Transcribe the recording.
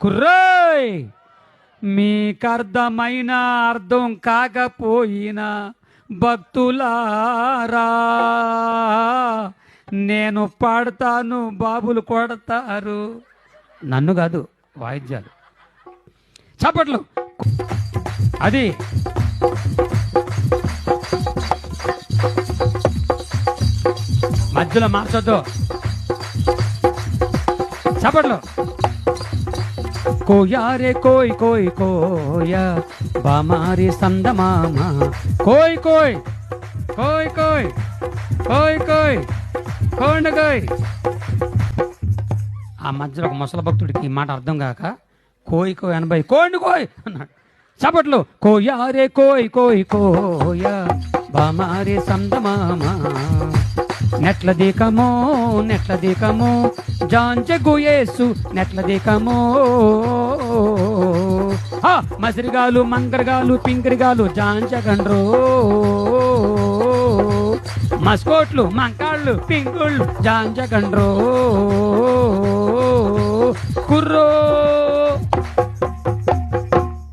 కుర్రోయ్! మీకర్థమైన అర్థం కాకపోయినా భక్తులారా నేను పాడతాను బాబులు కొడతారు. నన్ను కాదు వాయిద్యాలు. చప్పట్లు. అది. మధ్యలో మార్చొద్దు. చప్పట్లు. కోయారే కోయ్ కోయ్ కోయ బామారి సందమామ కోయ్ కోయ్ కోయ్ కోయ్ కోయ్ కోయ్ కోండ కోయ్ ఆ మధ్యలో ఒక ముసల భక్తుడికి ఈ మాట అర్థం కాక కోయ్ కోయ్ అనబై కోండి కోయ్ అన్నాడు. చప్పట్లు కోయారే కోయ్ కోయ్ కోయ బామారి సందమామ నెట్ల దీకమో నెట్ల దీకమో జాంచె గుయేసు నెట్ల దీకమో. మసిరిగాలు మంకరగాలు పింకరిగాలు జాంచగండ్రో మస్కోట్లు మంకాళ్ళు పింకుళ్ళు జాంచగండ్రో కుర్రో